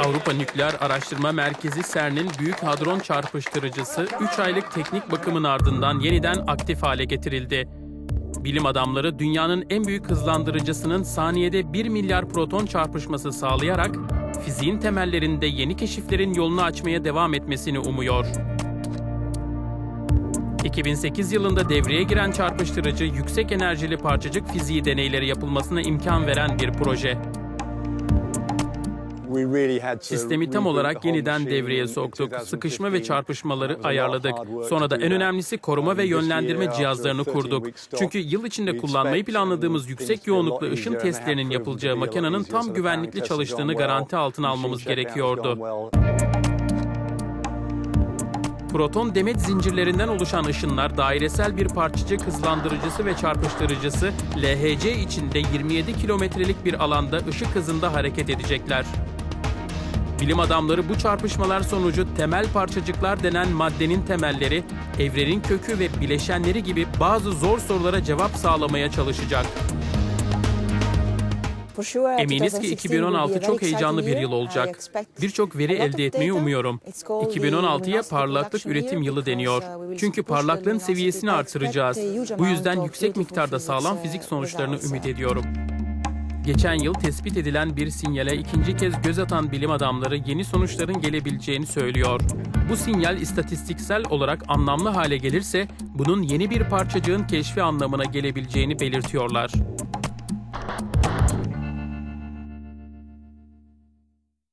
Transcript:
Avrupa Nükleer Araştırma Merkezi CERN'in Büyük Hadron Çarpıştırıcısı 3 aylık teknik bakımın ardından yeniden aktif hale getirildi. Bilim adamları dünyanın en büyük hızlandırıcısının saniyede 1 milyar proton çarpışması sağlayarak fiziğin temellerinde yeni keşiflerin yolunu açmaya devam etmesini umuyor. 2008 yılında devreye giren çarpıştırıcı yüksek enerjili parçacık fiziği deneyleri yapılmasına imkan veren bir proje. Sistemi tam olarak yeniden devreye soktuk. Sıkışma ve çarpışmaları ayarladık. Sonra da en önemlisi koruma ve yönlendirme cihazlarını kurduk. Çünkü yıl içinde kullanmayı planladığımız yüksek yoğunluklu ışın testlerinin yapılacağı makinenin tam güvenlikli çalıştığını garanti altına almamız gerekiyordu. Proton demet zincirlerinden oluşan ışınlar dairesel bir parçacık hızlandırıcısı ve çarpıştırıcısı LHC içinde 27 kilometrelik bir alanda ışık hızında hareket edecekler. Bilim adamları bu çarpışmalar sonucu temel parçacıklar denen maddenin temelleri, evrenin kökü ve bileşenleri gibi bazı zor sorulara cevap sağlamaya çalışacak. Eminiz ki 2016 çok heyecanlı bir yıl olacak. Birçok veri elde etmeyi umuyorum. 2016'ya parlaklık üretim yılı deniyor. Çünkü parlaklığın seviyesini artıracağız. Bu yüzden yüksek miktarda sağlam fizik sonuçlarını ümit ediyorum. Geçen yıl tespit edilen bir sinyale ikinci kez göz atan bilim adamları yeni sonuçların gelebileceğini söylüyor. Bu sinyal istatistiksel olarak anlamlı hale gelirse bunun yeni bir parçacığın keşfi anlamına gelebileceğini belirtiyorlar.